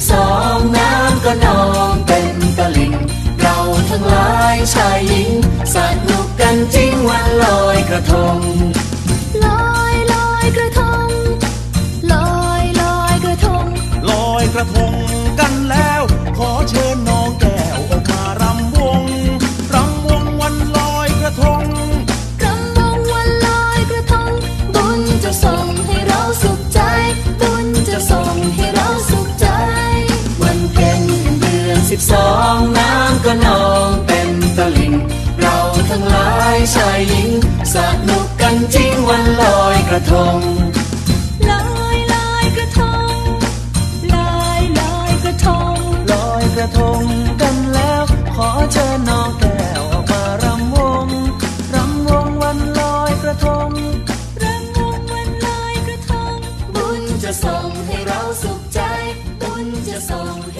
บสองน้ำก็นองเต็มตลิ่ง เราทั้งหลายชายหญิงสนุกกันจริงวันลอยกระทง ลอยลอยกระทง ลอยลอยกระทง ลอยกระทงกันแล้ว ขอเชิญ สองน้ำก็นองเป็นตลิ่ง เราทั้งหลายชายหญิง สนุกกันจริงวันลอยกระทงลอยลอยกระทงลอยลอยกระทงลอยกระทงกันแล้ว ขอเชิญน้องแก้วออกมารำวงรำวงวันลอยกระทงรำวงวันลอยกระทง บุญจะส่งให้เราสุขใจ บุญจะส่งให้